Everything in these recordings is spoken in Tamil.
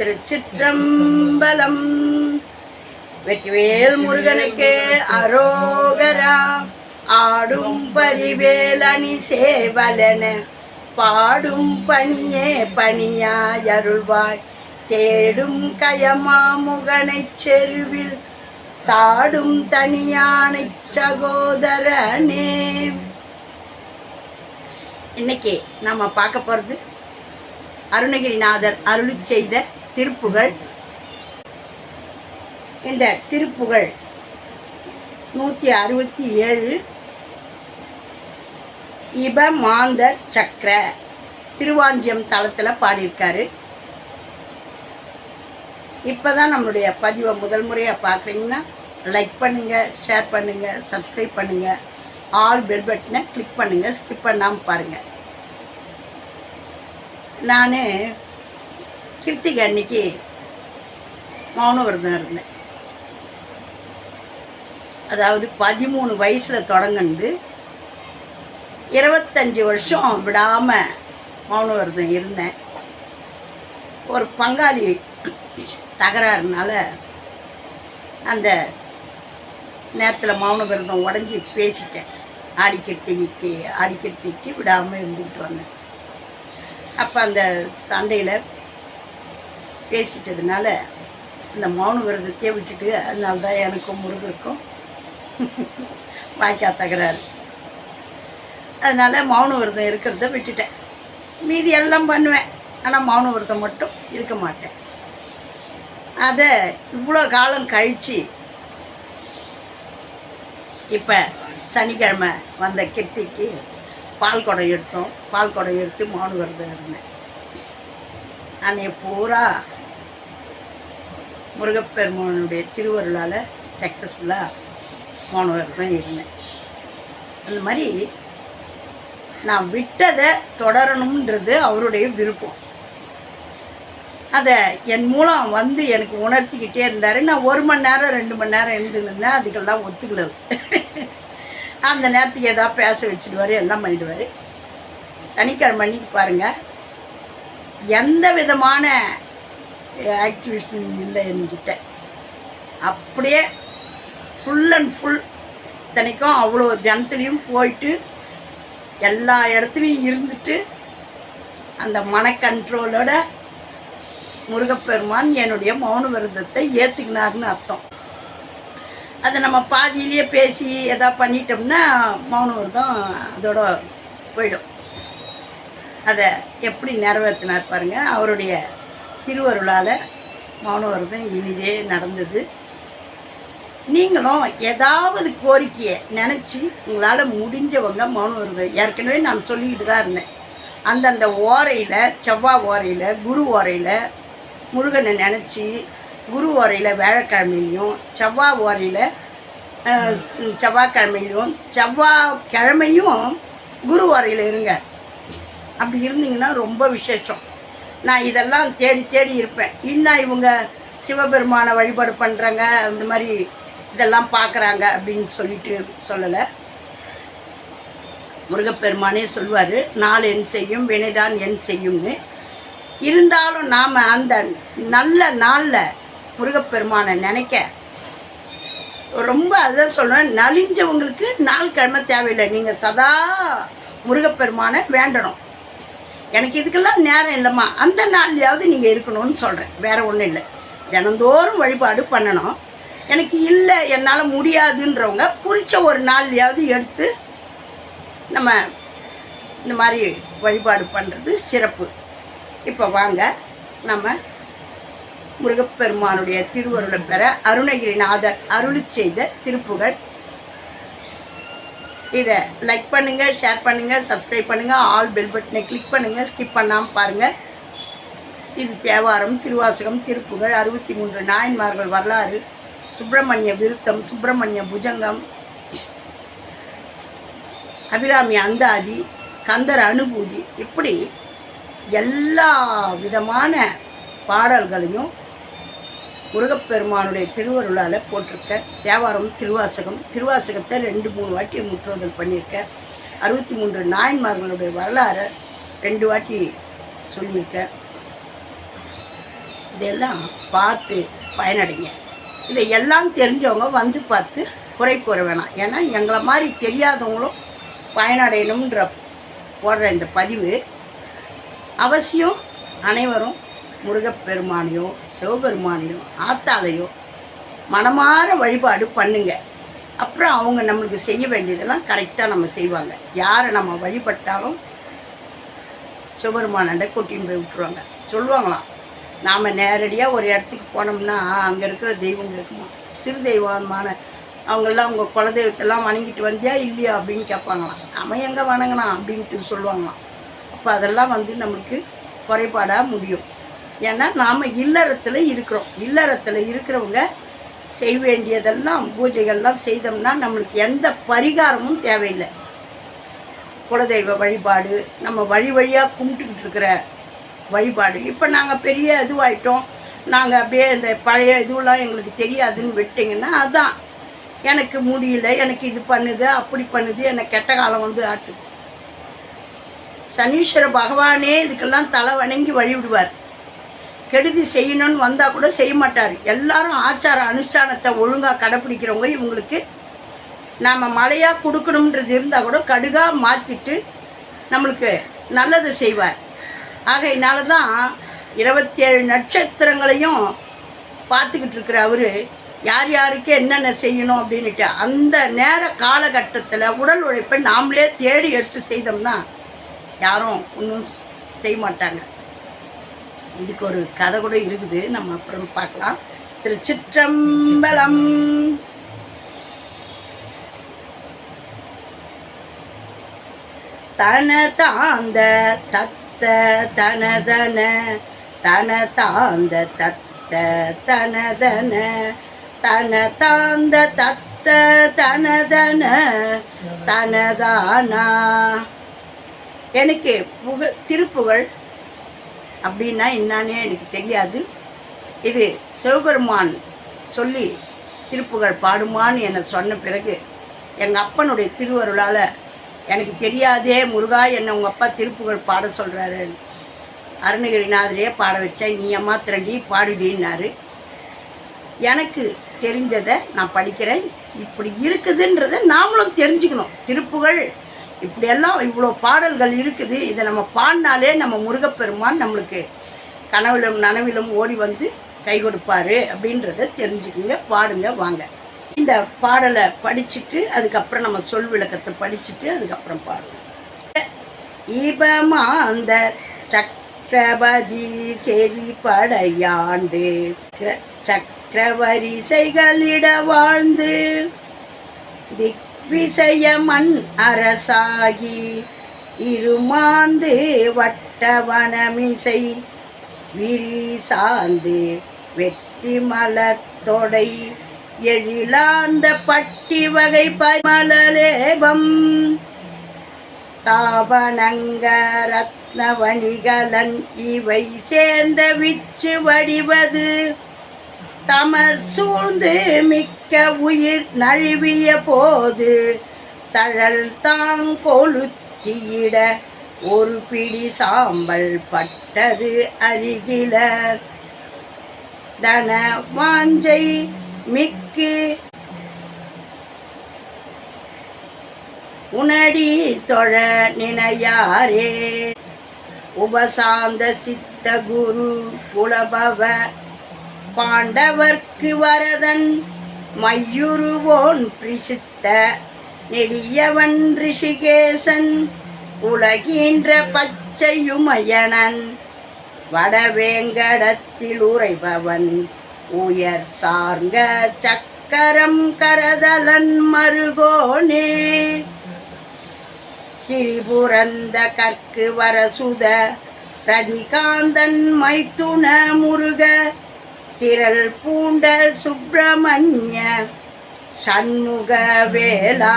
திருச்சிற்றம்பலம். வெற்றிவேல் முருகனுக்கு அரோகரா. ஆடும் பரிவேலணி சேவலன பாடும் பணியே பணியாய் அருள்வாய். தேடும் கயமாமுகனை செருவில் சாடும் தனியானை சகோதரனே. இன்னைக்கு நம்ம பார்க்க போகிறது அருணகிரிநாதர் அருளி செய்த திருப்புகள். இந்த திருப்புகள் நூற்றி அறுபத்தி ஏழு. இப மாந்தர் சக்கர. திருவாஞ்சியம் தளத்தில் பாடியிருக்காரு. இப்போ தான் நம்மளுடைய பதிவை முதல் முறையாக பார்க்குறீங்கன்னா லைக் பண்ணுங்கள் ஷேர் பண்ணுங்கள் சப்ஸ்கிரைப் பண்ணுங்கள் ஆல் பெல் பட்டனை கிளிக் பண்ணுங்கள் ஸ்கிப் பண்ணாமல் பாருங்கள் நான் கிருத்திகை அன்னைக்கு மௌன விரதம் இருந்தேன். அதாவது பதிமூணு வயசில் தொடங்குனது. இருபத்தஞ்சி வருஷம் விடாமல் மௌன விரதம் இருந்தேன். ஒரு பங்காளி தகராறுனால அந்த நேரத்தில் மௌன விரதம் உடஞ்சி பேசிட்டேன். ஆடிக்கிருத்திக்கு ஆடிக்கிருத்திக்கு விடாமல் இருந்துக்கிட்டு வந்தேன். அப்போ அந்த சண்டையில் பேசிட்டதுனால இந்த மௌன விரதத்தையே விட்டுட்டு அதனால தான் எனக்கும் முருகருக்கும் வாய்க்கா தகராறு. அதனால் மௌன விரதம் இருக்கிறத விட்டுட்டேன். மீதி எல்லாம் பண்ணுவேன். ஆனால் மௌன விரதம் மட்டும் இருக்க மாட்டேன். அதை இவ்வளோ காலம் கழித்து இப்போ சனிக்கிழமை வந்த கிருத்திக்கு பால் குடம் எடுத்தோம். பால் குடம் எடுத்து மௌன விரதம் இருந்தேன். அன்னைய பூரா முருகப்பெருமானுடைய திருவருளால் சக்ஸஸ்ஃபுல்லாக மௌன தான் இருந்தேன். அந்த மாதிரி நான் விட்டதை தொடரணுன்றது அவருடைய விருப்பம். அதை என் மூலம் வந்து எனக்கு உணர்த்திக்கிட்டே இருந்தார். நான் ஒரு மணி நேரம் ரெண்டு மணி நேரம் இருந்துருந்தேன் அதுக்கெல்லாம் ஒத்துக்கல. அந்த நேரத்துக்கு ஏதாவது பேச வச்சுடுவார் எல்லாம் பண்ணிடுவார். சனிக்கிழமை அன்னைக்கு பாருங்கள் எந்த விதமான ஆக்டிவிஷன் இல்லை என்கிட்ட. அப்படியே ஃபுல் அண்ட் ஃபுல் இத்தனைக்கும் அவ்வளோ ஜனத்துலேயும் போயிட்டு எல்லா இடத்துலையும் இருந்துட்டு அந்த மன கண்ட்ரோலோட முருகப்பெருமான் என்னுடைய மௌன விரதத்தை ஏற்றுக்கினார்னு அர்த்தம். அதை நம்ம பாதியிலேயே பேசி எதா பண்ணிட்டோம்னா மௌன விரதம் அதோட போயிடும். அதை எப்படி நிறைவேற்றினார் பாருங்கள் அவருடைய திருவருளால் மௌன விரதம் இனிதே நடந்தது. நீங்களும் ஏதாவது கோரிக்கையை நினச்சி உங்களால் முடிஞ்சவங்க மௌன விரதம் ஏற்கனவே நான் சொல்லிக்கிட்டு தான் இருந்தேன். அந்தந்த ஓரையில் செவ்வாய் ஓரையில் குரு ஓரையில் முருகனை நினச்சி குரு ஓரையில் வேலைக்கிழமையிலையும் செவ்வாய் ஓரையில் செவ்வாய்க்கிழமையிலையும் செவ்வாய் கிழமையும் குரு ஓரையில் இருங்க. அப்படி இருந்தீங்கன்னா ரொம்ப விசேஷம். நான் இதெல்லாம் தேடி தேடி இருப்பேன். இன்னும் இவங்க சிவபெருமானை வழிபாடு பண்ணுறாங்க இந்த மாதிரி இதெல்லாம் பார்க்குறாங்க அப்படின்னு சொல்லிட்டு சொல்லலை. முருகப்பெருமானே சொல்லுவார் நாள் என் செய்யும் வினைதான் என் செய்யும்னு. இருந்தாலும் நாம் அந்த நல்ல நாளில் முருகப்பெருமானை நினைக்க ரொம்ப அதான் சொல்கிறேன் நலிஞ்சவங்களுக்கு நாள் கிழமை தேவையில்லை. நீங்கள் சதா முருகப்பெருமானை வேண்டணும். எனக்கு இதுக்கெல்லாம் நேரம் இல்லைம்மா. அந்த நாள்லையாவது நீங்கள் இருக்கணும்னு சொல்கிறேன் வேறு ஒன்றும் இல்லை. தினந்தோறும் வழிபாடு பண்ணணும். எனக்கு இல்லை என்னால் முடியாதுன்றவங்க குறித்த ஒரு நாள்லையாவது எடுத்து நம்ம இந்த மாதிரி வழிபாடு பண்ணுறது சிறப்பு. இப்போ வாங்க. நம்ம முருகப்பெருமானுடைய திருவருளை பெற அருணகிரிநாதர் அருளி செய்த திருப்புகள் இதை லைக் பண்ணுங்கள் ஷேர் பண்ணுங்கள் சப்ஸ்கிரைப் பண்ணுங்கள் ஆல் பெல் பட்டனை கிளிக் பண்ணுங்கள் ஸ்கிப் பண்ணாமல் பாருங்கள் இது தேவாரம் திருவாசகம் திருப்புகழ் அறுபத்தி மூன்று நாயன்மார்கள் வரலாறு சுப்பிரமணிய விருத்தம் சுப்பிரமணிய புஜங்கம் அபிராமி அந்தாதி கந்தர் அனுபூதி இப்படி எல்லா விதமான பாடல்களையும் முருகப்பெருமானுடைய திருவருளால் போட்டிருக்கேன் தேவாரம் திருவாசகம். திருவாசகத்தை ரெண்டு மூணு வாட்டி முற்றுதல் பண்ணியிருக்கேன் அறுபத்தி மூன்று நாயன்மார்களுடைய வரலாறை ரெண்டு வாட்டி சொல்லியிருக்கேன் இதெல்லாம் பார்த்து பயனடைங்க. இதை எல்லாம் தெரிஞ்சவங்க வந்து பார்த்து குறை கூற வேணாம். ஏன்னா எங்களை மாதிரி தெரியாதவங்களும் பயனடையணுன்ற போடுற இந்த பதிவு அவசியம் அனைவரும் முருகப்பெருமானையோ சிவபெருமானையோ ஆத்தாளையோ மனமாற வழிபாடு பண்ணுங்க. அப்புறம் அவங்க நம்மளுக்கு செய்ய வேண்டியதெல்லாம் கரெக்டாக நம்ம செய்வாங்க. யாரை நம்ம வழிபட்டாலும் சிவபெருமானண்ட கூட்டின்னு போய் விட்டுருவாங்க. சொல்லுவாங்களாம் நாம் நேரடியாக ஒரு இடத்துக்கு போனோம்னா அங்கே இருக்கிற தெய்வம் கேட்குமா சிறு தெய்வமான அவங்கெல்லாம் அவங்க குலதெய்வத்தெல்லாம் வணங்கிட்டு வந்தியா இல்லையா? அப்படின்னு கேட்பாங்களாம். அவன் எங்கே வணங்கினான் அப்படின்ட்டு சொல்லுவாங்களாம். அப்போ அதெல்லாம் வந்து நம்மளுக்கு குறைபாடாக முடியும். ஏன்னா நாம் இல்லறத்தில் இருக்கிறோம். இல்லறத்தில் இருக்கிறவங்க செய்ய வேண்டியதெல்லாம் பூஜைகள்லாம் செய்தோம்னா நம்மளுக்கு எந்த பரிகாரமும் தேவையில்லை. குலதெய்வ வழிபாடு நம்ம வழி வழியாக கும்பிட்டுக்கிட்டு இருக்கிற வழிபாடு. இப்போ நாங்கள் பெரிய இதுவாயிட்டோம். நாங்கள் அப்படியே இந்த பழைய இதுவெல்லாம் எங்களுக்கு தெரியாதுன்னு விட்டிங்கன்னா அதான். எனக்கு முடியல எனக்கு இது பண்ணுது அப்படி பண்ணுது எனக்கு கெட்ட காலம் வந்து ஆட்டுது. சனீஸ்வர பகவானே இதுக்கெல்லாம் தலை வணங்கி வழிவிடுவார். கெடுதி செய்யணும்னு வந்தால் கூட செய்ய மாட்டார். எல்லாரும் ஆச்சார அனுஷ்டானத்தை ஒழுங்காக கடைப்பிடிக்கிறவங்க இவங்களுக்கு நாம் மழையாக கொடுக்கணுன்றது இருந்தால் கூட கடுகாக மாற்றிட்டு நம்மளுக்கு நல்லது செய்வார். ஆகையினால தான் இருபத்தேழு நட்சத்திரங்களையும் பார்த்துக்கிட்டு இருக்கிற அவர் யார் யாருக்கு என்னென்ன செய்யணும் அப்படின்ட்டு அந்த நேர காலகட்டத்தில் உடல் உழைப்பை நாமளே தேடி எடுத்து செய்தோம்னா யாரும் ஒன்றும் செய்ய மாட்டாங்க. இதுக்கு ஒரு கதை கூட இருக்குது. நம்ம அப்புறம் பார்க்கலாம். திருச்சிற்றம்பலம். தன தாந்த தத்த தனதன தன தாந்த தத்த தனதன தன தாந்த தத்த தனதன தனதானா எனக்கு புக திருப்புகழ் அப்படின்னா என்னானே எனக்கு தெரியாது. இது சிவபெருமான் சொல்லி திருப்புகழ் பாடுமான்னு என்னை சொன்ன பிறகு எங்கள் அப்பனுடைய திருவருளால் எனக்கு தெரியாதே முருகா என்னை உங்கள் அப்பா திருப்புகழ் பாட சொல்கிறாரு அருணகிரிநாதரையே பாட வச்சா நீ அம்மா திரண்டி பாடுடின்னாரு. எனக்கு தெரிஞ்சதை நான் படிக்கிறேன். இப்படி இருக்குதுன்றதை நாமளும் தெரிஞ்சுக்கணும். திருப்புகழ் இப்படியெல்லாம் இவ்வளோ பாடல்கள் இருக்குது. இதை நம்ம பாடினாலே நம்ம முருகப்பெருமான் நம்மளுக்கு கனவிலும் நனவிலும் ஓடி வந்து கை கொடுப்பாரு அப்படின்றத தெரிஞ்சுக்குங்க பாடுங்க வாங்க. இந்த பாடலை படிச்சுட்டு அதுக்கப்புறம் நம்ம சொல் விளக்கத்தை படிச்சுட்டு அதுக்கப்புறம் பாடுவோம். இபமாந்த சக்கரபதி செவி படையாண்டு சக்கரவரிசைகளிட வாழ்ந்து திக் மண் அரசாகி இருமாந்து வட்டவனமிசை விரி சார்ந்து வெற்றி மலத்தொடை எழிலாந்த பட்டி வகை பரிமலேபம் தாபனங்க ரத்னவணிகலன் இவை சேர்ந்த விச்சு வடிவது தமர் சூழ்ந்து மிக்க உயிர் நழுவிய போது தழல் தான் கொளுத்தியிட ஒரு பிடி சாம்பல் பட்டது அருகில தன வாஞ்சை மிக்கு உனடி தொழ நினையாரே. உபசாந்த சித்த குரு புலபவ பாண்டவர்க்கு வரதன் மையுருவோன் பிரிசித்த நெடியவன் ரிஷிகேசன் உலகின்ற பச்சையுமயனன் வடவேங்கடத்தில் உறைபவன் உயர் சார்ந்த சக்கரம் கரதலன் மருகோனே. திரிபுரந்த கற்கு வரசுத ரதிகாந்தன் மைத்துன முருக திரள் பூண்ட சுப்பிரமணிய சண்முக வேலா.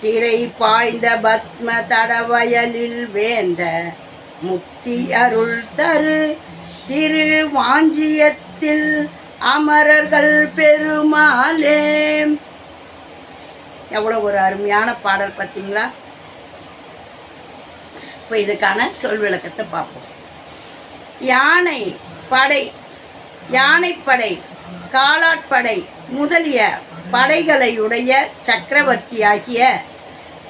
திரை பாய்ந்த பத்ம தடவயலில் வேந்த முக்தி அருள் தரு திரு வாஞ்சியத்தில் அமரர்கள் பெருமாளே. எவ்வளோ ஒரு அருமையான பாடல் பார்த்தீங்களா? இப்போ இதுக்கான சொல் விளக்கத்தை பார்ப்போம். யானை படை யானைப்படை காலாட்படை முதலிய படைகளையுடைய சக்கரவர்த்தியாகிய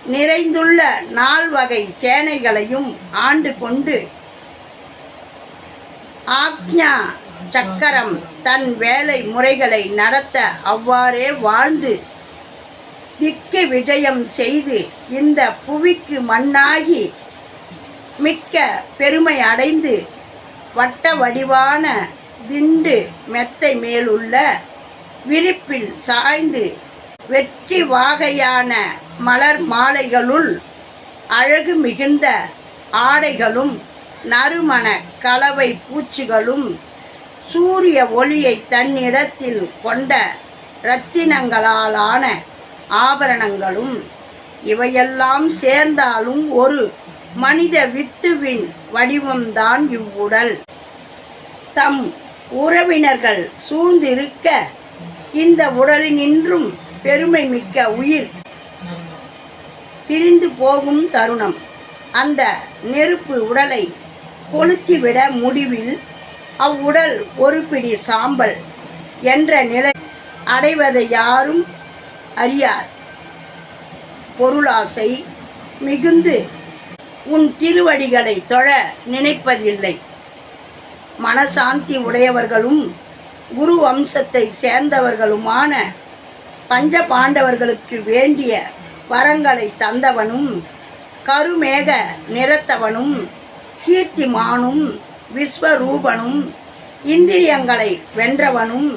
நிறைந்துள்ள நால்வகை சேனைகளையும் ஆண்டு கொண்டு ஆக்ஞா சக்கரம் தன் வேலை முறைகளை நடத்த அவ்வாறே வாழ்ந்து திக்கு விஜயம் செய்து இந்த புவிக்கு மண்ணாகி மிக்க பெருமை அடைந்து வட்ட வடிவான திண்டு மெத்தை மேலுள்ள விரிப்பில் சாய்ந்து வெற்றி வாகையான மலர் மாலைகளுள் அழகு மிகுந்த ஆடைகளும் நறுமண கலவை பூச்சிகளும் சூரிய ஒளியை தன்னிடத்தில் கொண்ட இரத்தினங்களாலான ஆபரணங்களும் இவையெல்லாம் சேர்ந்தாலும் ஒரு மனித வித்துவின் வடிவம்தான் இவ்வுடல். தம் உறவினர்கள் சூழ்ந்திருக்க இந்த உடலினின்றும் பெருமை மிக்க உயிர். பிரிந்து போகும் தருணம். அந்த நெருப்பு உடலை கொளுத்திவிட முடிவில் அவ்வுடல் ஒரு பிடி சாம்பல் என்ற நிலை அடைவதை யாரும் அறியார். பொருளாசை மிகுந்து உன் திருவடிகளை தொழ நினைப்பதில்லை. மனசாந்தி உடையவர்களும் குரு வம்சத்தை சேர்ந்தவர்களுமான பஞ்ச பாண்டவர்களுக்கு வேண்டிய வரங்களை தந்தவனும் கருமேக நிறத்தவனும் கீர்த்திமானும் விஸ்வரூபனும் இந்திரியங்களை வென்றவனும்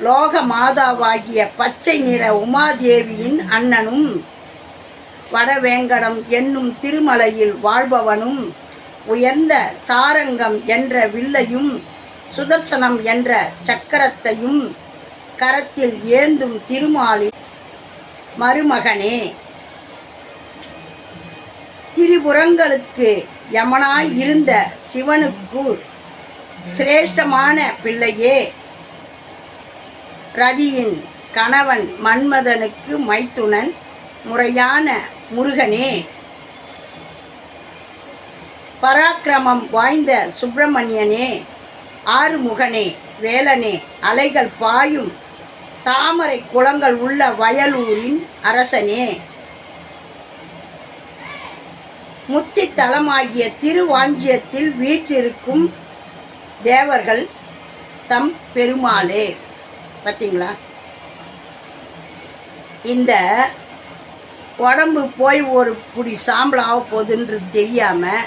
லோக மாதாவாகிய பச்சை நிற உமாதேவியின் அண்ணனும் வடவேங்கடம் என்னும் திருமலையில் வாழ்பவனும் உயர்ந்த சாரங்கம் என்ற வில்லையும் சுதர்சனம் என்ற சக்கரத்தையும் கரத்தில் ஏந்தும் திருமாலின் மருமகனே. திரிபுரங்களுக்கு யமனாய் இருந்த சிவனுக்கு சிரேஷ்டமான பிள்ளையே. ரதியின் கணவன் மன்மதனுக்கு மைத்துனன் முறையான முருகனே. பராக்கிரமம் வாய்ந்த சுப்பிரமணியனே ஆறுமுகனே வேலனே அலைகள் பாயும் தாமரை குளங்கள் உள்ள வயலூரின் அரசனே. முத்தித்தலமாகிய திருவாஞ்சியத்தில் வீற்றிருக்கும் தேவர்கள் தம் பெருமாளே. பார்த்தீங்களா இந்த உடம்பு போய் ஒரு புடி சாம்பலாக போகுதுன்றது தெரியாமல்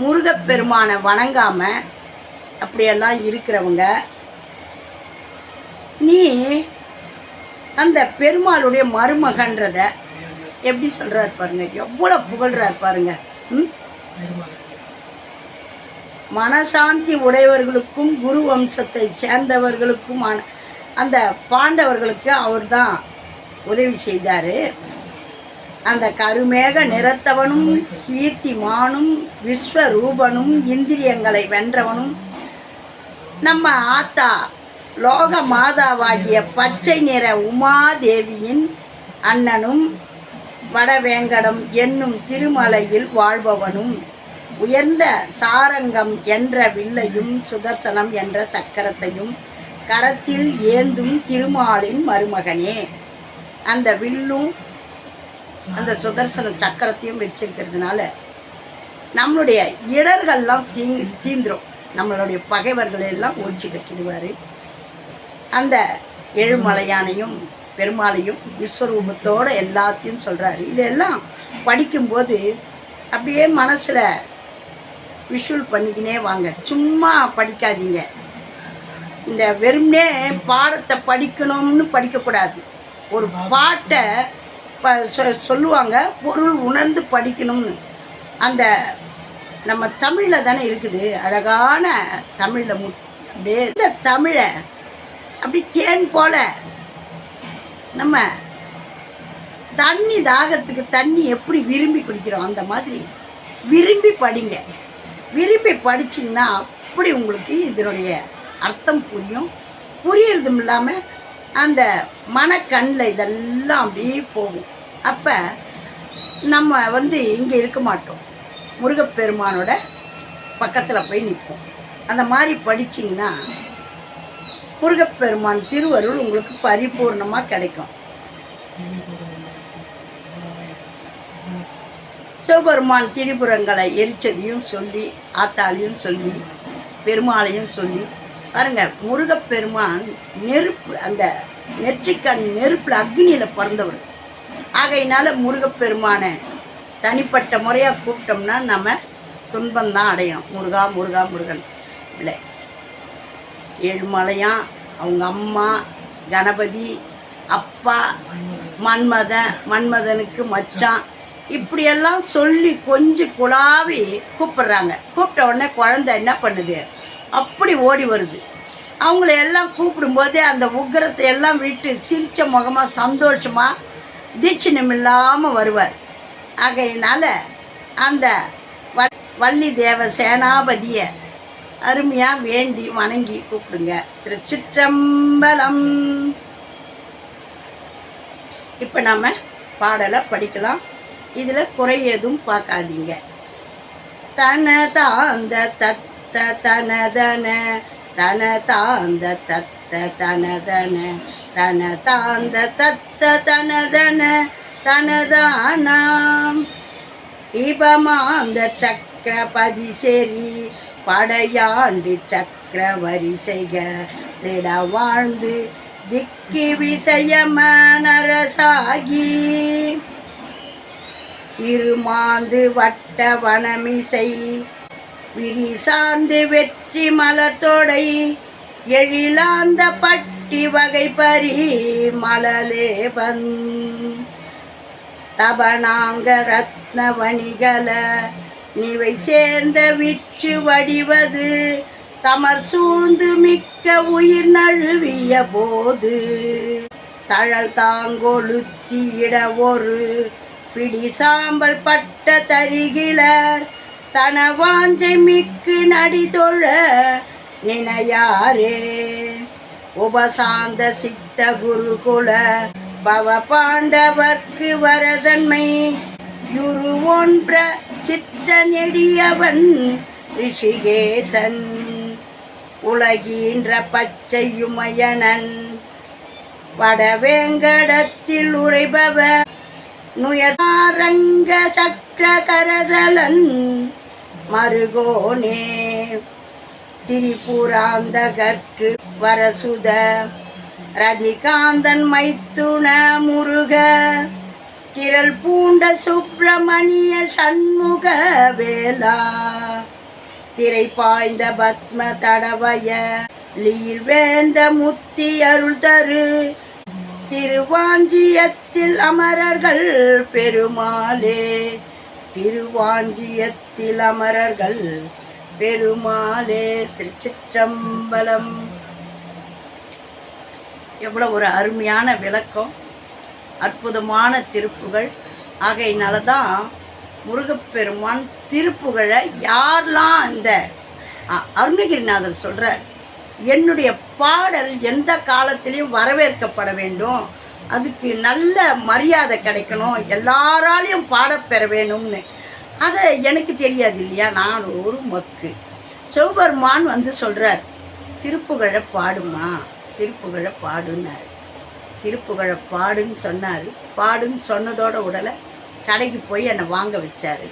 முருகப்பெருமானை வணங்காமல் அப்படியெல்லாம் இருக்கிறவங்க நீ அந்த பெருமாளுடைய மருமகன்றத எப்படி சொல்கிறார் பாருங்க? எவ்வளோ புகழ்றார் பாருங்க. ம்? மனசாந்தி உடையவர்களுக்கும் குரு வம்சத்தை சேர்ந்தவர்களுக்கும் அந்த பாண்டவர்களுக்கு அவர்தான் உதவி செய்தார். அந்த கருமேக நிறத்தவனும் கீர்த்திமானும் விஸ்வரூபனும் இந்திரியங்களை வென்றவனும் நம்ம ஆத்தா லோக மாதாவாகிய பச்சை நிற உமாதேவியின் அண்ணனும் வடவேங்கடம் என்னும் திருமலையில் வாழ்பவனும் உயர்ந்த சாரங்கம் என்ற வில்லையும் சுதர்சனம் என்ற சக்கரத்தையும் கரத்தில் ஏந்தும் திருமாலின் மருமகனே. அந்த வில்லும் அந்த சுதர்சன சக்கரத்தையும் வச்சிருக்கிறதுனால நம்மளுடைய இடர்கள்லாம் தீங்கு தீந்துடும் நம்மளுடைய பகைவர்களை எல்லாம் ஒழிச்சு கட்டிடுவார். அந்த ஏழுமலையானையும் பெருமாளையும் விஸ்வரூபத்தோட எல்லாத்தையும் சொல்கிறாரு இதெல்லாம் படிக்கும்போது அப்படியே மனசில் விஷுவல் பண்ணிக்கினே வாங்க. சும்மா படிக்காதீங்க. இந்த வெறும்னே பாடத்தை படிக்கணும்னு படிக்கக்கூடாது. ஒரு பாட்டை ப சொ- சொல்லுவாங்க பொருள் உணர்ந்து படிக்கணும்னு. அந்த நம்ம தமிழில் தானே இருக்குது அழகான தமிழில் மு அப்படியே இந்த தமிழை அப்படி தேன் போல நம்ம தண்ணி தாகத்துக்கு தண்ணி எப்படி விரும்பி குடிக்கிறோம் அந்த மாதிரி விரும்பி படிங்க. விரும்பி படிச்சிங்கன்னா அப்படி உங்களுக்கு இதனுடைய அர்த்தம் புரியும். புரியறதும் இல்லாமல் அந்த மனக்கண்ணில் இதெல்லாம் அப்படியே போகும். அப்போ நம்ம வந்து இங்கே இருக்க மாட்டோம். முருகப்பெருமானோட பக்கத்தில் போய் நிற்போம் அந்த மாதிரி படிச்சிங்கன்னா முருகப்பெருமான் திருவருள் உங்களுக்கு பரிபூர்ணமாக கிடைக்கும். சிவபெருமான் திரிபுரங்களை எரிச்சதையும் சொல்லி ஆத்தாலையும் சொல்லி பெருமாளையும் சொல்லி பாருங்க முருகப்பெருமான் நெருப்பு அந்த நெற்றிக்கண் நெருப்பில் அக்னியில் பிறந்தவர். ஆகையினால முருகப்பெருமானை தனிப்பட்ட முறையாக கூப்பிட்டோம்னா நம்ம துன்பந்தான் அடையணும். முருகா முருகா முருகன். இல்லை ஏழுமலையான் அவங்க அம்மா கணபதி அப்பா மன்மதன் மன்மதனுக்கு மச்சான். இப்படியெல்லாம் சொல்லி கொஞ்சம் குழாவி கூப்பிட்றாங்க. கூப்பிட்ட உடனே குழந்தை என்ன பண்ணுது? அப்படி ஓடி வருது. அவங்கள எல்லாம் கூப்பிடும்போதே அந்த உக்கரத்தை எல்லாம் விட்டு சிரித்த முகமாக சந்தோஷமாக தீட்சணம் இல்லாமல் வருவார். ஆகையினால் அந்த வ- வள்ளி தேவ சேனாபதியை அருமையாக வேண்டி வணங்கி கூப்பிடுங்க. திருச்சிற்றம்பலம். இப்போ நம்ம பாடலை படிக்கலாம். இதில் குறை எதுவும் பார்க்காதீங்க. தன தாந்த தத்த தனதன தன தாந்த தத்த தனதன தன தாந்த தத்த தனதன தனதானாம். இபமாந்த சக்கரபதி செறி படையாண்டு சக்கரவரி செய்க வாழ்ந்து திக்கி விசயமனரசாகி. இருமாந்து வட்ட வனமிசை விரிசார்ந்து வெற்றி மலர்தொடை எழிலாந்த பட்டி வகை பரி மலலேபன் தபனாங்க ரத்ன வணிகல நிவை சேர்ந்த விச்சு வடிவது தமர் சூழ்ந்து மிக்க உயிர் நழுவிய போது. தழல் தாங்கொளுத்தியிட ஒரு பிடி சாம்பல் பட்ட தருகிலர் தனவாஞ்சை மிக்கு நடிதொழ நினையாரே. உபசாந்த சித்த குருகுல பவ பாண்டவர்க்கு வரதன்மை. யுரு ஒன்ற சித்த நெடியவன் ரிஷிகேசன். உலகின்ற பச்சையுமயனன் வடவேங்கடத்தில் உரைபவ நுயசாரங்க சக்கர கரதலன் மருகோனே. திரிபுராந்தகர்க்கு வரசுத. ரதிகாந்தன் மைத்துண முருக. திரள் பூண்ட சுப்பிரமணிய சண்முக வேலா. திரை பாய்ந்த பத்ம தடவய. லீல் வேந்த முத்தி அருள் தரு திருவாஞ்சியத்தில் அமரர்கள் பெருமாளே. திருவாஞ்சியத்தில் அமரர்கள் பெருமாளே திருச்சிற்றம்பலம். எவ்வளோ ஒரு அருமையான விளக்கம் அற்புதமான திருப்புகள். ஆகையினால தான் முருகப்பெருமான் திருப்புகழை யாரெல்லாம் அந்த அருணகிரிநாதர் சொல்கிறார் என்னுடைய பாடல் எந்த காலத்திலையும் வரவேற்கப்பட வேண்டும். அதுக்கு நல்ல மரியாதை கிடைக்கணும். எல்லாராலையும் பாடப்பெற வேணும்னு. அதை எனக்கு தெரியாது இல்லையா? நான் ஒரு மக்கு. சிவபெருமான் வந்து சொல்கிறார் திருப்புகழை பாடுமா? திருப்புகழை பாடுன்னார். திருப்புகழை பாடுன்னு சொன்னார். பாடுன்னு சொன்னதோட உடலை கடைக்கு போய் என்னை வாங்க வச்சார்.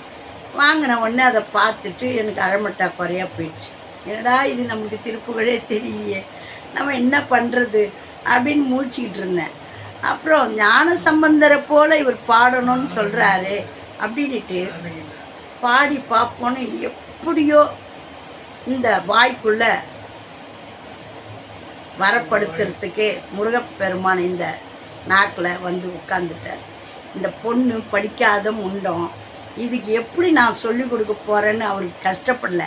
வாங்கின உடனே அதை பார்த்துட்டு எனக்கு அழமட்டா குறையா போயிடுச்சு. என்னடா இது நமக்கு திருப்புகழே தெரியலையே. நம்ம என்ன பண்ணுறது அப்படின்னு மூழ்கிக்கிட்டு இருந்தேன். அப்புறம் ஞான சம்பந்தரை போல இவர் பாடணும்னு சொல்கிறாரு அப்படின்ட்டு பாடி பார்ப்போன்னு எப்படியோ இந்த வாய்க்குள்ள வரப்படுத்துறதுக்கே முருகப்பெருமான் இந்த நாக்கில் வந்து உட்காந்துட்டார் இந்த பொண்ணு படிக்காத முண்டம் இதுக்கு எப்படி நான் சொல்லி கொடுக்க போகிறேன்னு அவருக்கு கஷ்டப்படல.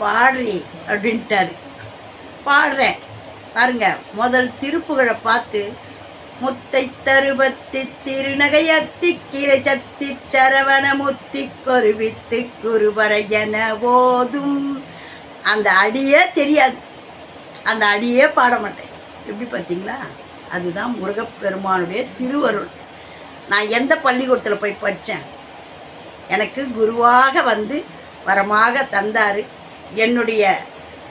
பாடுறி அப்படின்ட்டாரு. பாடுறேன். பாருங்க முதல் திருப்புகழை பார்த்து முத்தை தருபத்தி திருநகையத்தி கிரை சத்தி சரவண முத்தி கொருவித்து குருவரை என ஓதும். அந்த அடியே தெரியாது. அந்த அடியே பாட மாட்டேன் எப்படி பார்த்தீங்களா? அதுதான் முருகப்பெருமானுடைய திருவருள். நான் எந்த பள்ளிக்கூடத்தில் போய் படித்தேன்? எனக்கு குருவாக வந்து வரமாக தந்தார். என்னுடைய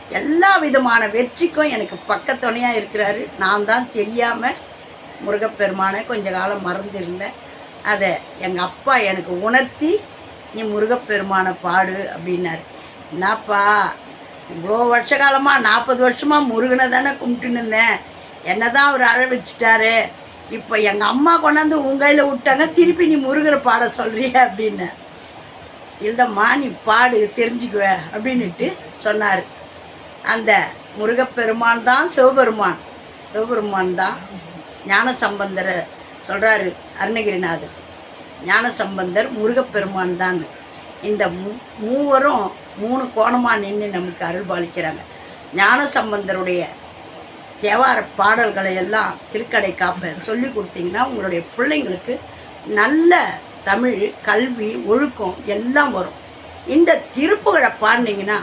எல்லா விதமான வெற்றிக்கும் எனக்கு பக்கத்துணையாக இருக்கிறாரு. நான் தான் தெரியாமல் முருகப்பெருமானை கொஞ்ச காலம் மறந்துருந்தேன். அதை எங்கள் அப்பா எனக்கு உணர்த்தி நீ முருகப்பெருமானை பாடு அப்படின்னாரு. என்னப்பா இவ்வளோ வருஷ காலமாக நாற்பது வருஷமாக முருகனை தானே கும்பிட்டுன்னு இருந்தேன். என்ன தான் அவர் அழ வச்சுட்டாரு. இப்போ எங்கள் அம்மா கொண்டாந்து உங்கள் கையில் விட்டாங்க திருப்பி நீ முருகரை பாட சொல்கிறிய அப்படின்னு. இல்லைம்மா நீ பாடு தெரிஞ்சுக்குவ அப்படின்னுட்டு சொன்னார். அந்த முருகப்பெருமான் தான் சிவபெருமான். சிவபெருமான் தான் ஞான சம்பந்தரை சொல்கிறாரு அருணகிரிநாதர். ஞான சம்பந்தர் முருகப்பெருமான் தான். இந்த மூ மூவரும் மூணு கோணமாக நின்று நமக்கு அருள்பாலிக்கிறாங்க ஞான சம்பந்தருடைய தேவார பாடல்களை எல்லாம் திருக்கடை காப்ப சொல்லி கொடுத்தீங்கன்னா உங்களுடைய பிள்ளைங்களுக்கு நல்ல தமிழ் கல்வி ஒழுக்கம் எல்லாம் வரும். இந்த திருப்புகளை பாடினீங்கன்னா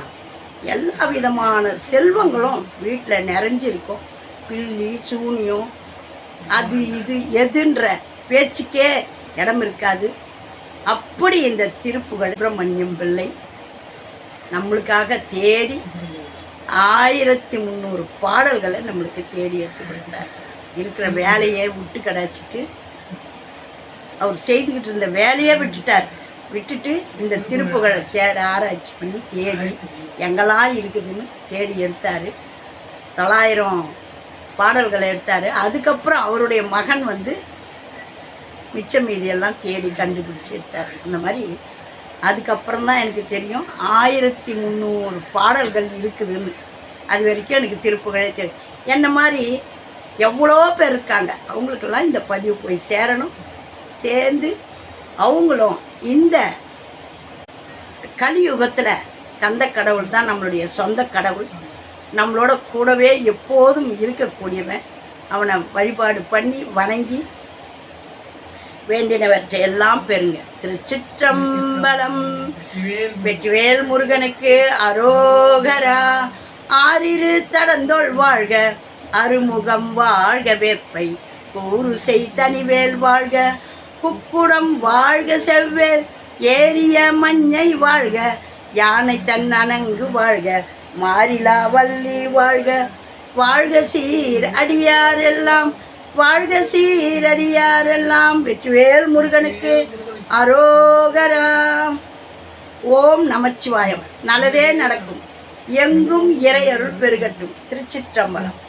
எல்லா விதமான செல்வங்களும் வீட்டில் நிறைஞ்சிருக்கும். பில்லி சூனியம் அது இது எதுன்ற பேச்சுக்கே இடம் இருக்காது. அப்படி இந்த திருப்புகழ் சுப்பிரமணியம் பிள்ளை நம்மளுக்காக தேடி ஆயிரத்தி முந்நூறு பாடல்களை நம்மளுக்கு தேடி எடுத்து கொடுத்தார். இருக்கிற வேலையை விட்டு கிடச்சிட்டு அவர் செய்துக்கிட்டு இருந்த வேலையே விட்டுட்டார். விட்டுட்டு இந்த திருப்புகளை தேட ஆராய்ச்சி பண்ணி தேடி எங்கெல்லாம் இருக்குதுன்னு தேடி எடுத்தார். தொள்ளாயிரம் பாடல்களை எடுத்தார். அதுக்கப்புறம் அவருடைய மகன் வந்து மிச்ச மீதியெல்லாம் தேடி கண்டுபிடிச்சி எடுத்தார். இந்த மாதிரி அதுக்கப்புறம் தான் எனக்கு தெரியும். ஆயிரத்தி முந்நூறு பாடல்கள் இருக்குதுன்னு. அது வரைக்கும் எனக்கு திருப்புகழே தெரியும். என்ன மாதிரி எவ்வளோ பேர் இருக்காங்க. அவங்களுக்கெல்லாம் இந்த பதிவு போய் சேரணும். சேர்ந்து அவங்களும் இந்த கலியுகத்தில் கந்த கடவுள் தான் நம்மளுடைய சொந்த கடவுள். நம்மளோட கூடவே எப்போதும் இருக்கக்கூடியவன். அவனை வழிபாடு பண்ணி வணங்கி வேண்டினவற்றை எல்லாம் பெறுங்க. திருச்சிற்றம்பலம் வெற்றிவேல் முருகனுக்கு அரோகரா ஆறிரு தடந்தோள் வாழ்க அருமுகம் வாழ்க வேப்பை கூறுசை தனிவேல் வாழ்க குக்குடம் வாழ்க செவ்வேல் ஏரிய மஞ்சை வாழ்க யானை தன் அணங்கு வாழ்க மாறிலா வள்ளி வாழ்க. வாழ்க சீர் அடியாரெல்லாம். வாழ்க சீர் அடியாரெல்லாம். வெற்றிவேல் முருகனுக்கு அரோகராம். ஓம் நமச்சிவாயம். நல்லதே நடக்கும். எங்கும் இறையருள் பெருகட்டும். திருச்சிற்றம்பலம்.